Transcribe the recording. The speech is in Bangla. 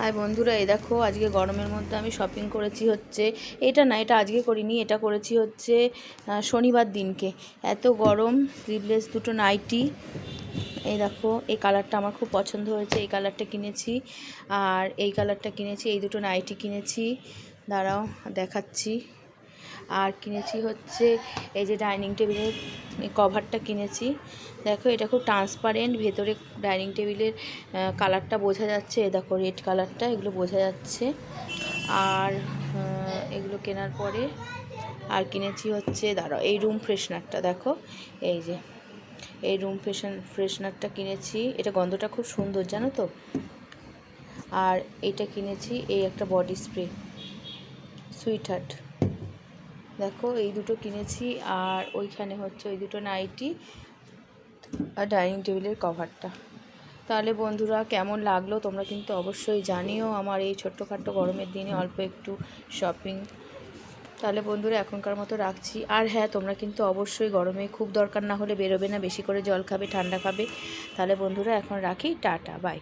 হাই বন্ধুরা, এই দেখো, আজকে গরমের মধ্যে আমি শপিং করেছি হচ্ছে, এটা না, এটা আজকে করিনি, এটা করেছি হচ্ছে শনিবার দিনকে। এত গরম স্লিভলেস দুটো নাইটি এই দেখো, এই কালারটা আমার খুব পছন্দ হয়েছে, এই কালারটা কিনেছি, আর এই কালারটা কিনেছি, এই দুটো নাইটি কিনেছি। দাঁড়াও, দেখাচ্ছি। আর কিনেছি হচ্ছে এই যে ডাইনিং টেবিলের কভারটা কিনেছি। দেখো এটা খুব ট্রান্সপারেন্ট ভেতরে ডাইনিং টেবিলের কালারটা বোঝা যাচ্ছে। দেখো রেড কালারটা এগুলো বোঝা যাচ্ছে। আর এগুলো কেনার পরে আর কিনেছি হচ্ছে, দাঁড়াও, এই রুম ফ্রেশনারটা দেখো। এই যে, এই রুম ফ্রেশন ফ্রেশনারটা কিনেছি। এটা গন্ধটা খুব সুন্দর, জানো তো? আর এটা কিনেছি, এই একটা বডি স্প্রে সুইট হার্ট দেখো, এই দুটো কিনেছি আর ওইখানে হচ্ছে ওই দুটো নাইটি আর ডাইনিং টেবিলের কভারটা। তাহলে বন্ধুরা, কেমন লাগল তোমরা কিন্তু অবশ্যই জানিও আমার এই ছোট্টখাট্টো গরমের দিনে অল্প একটু শপিং তাহলে বন্ধুরা, এখনকার মতো রাখছি। আর হ্যাঁ তোমরা কিন্তু অবশ্যই গরমে খুব দরকার না হলে বেরোবে না, বেশি করে জল খাবে, ঠান্ডা খাবে। তাহলে বন্ধুরা, এখন রাখি, টাটা বাই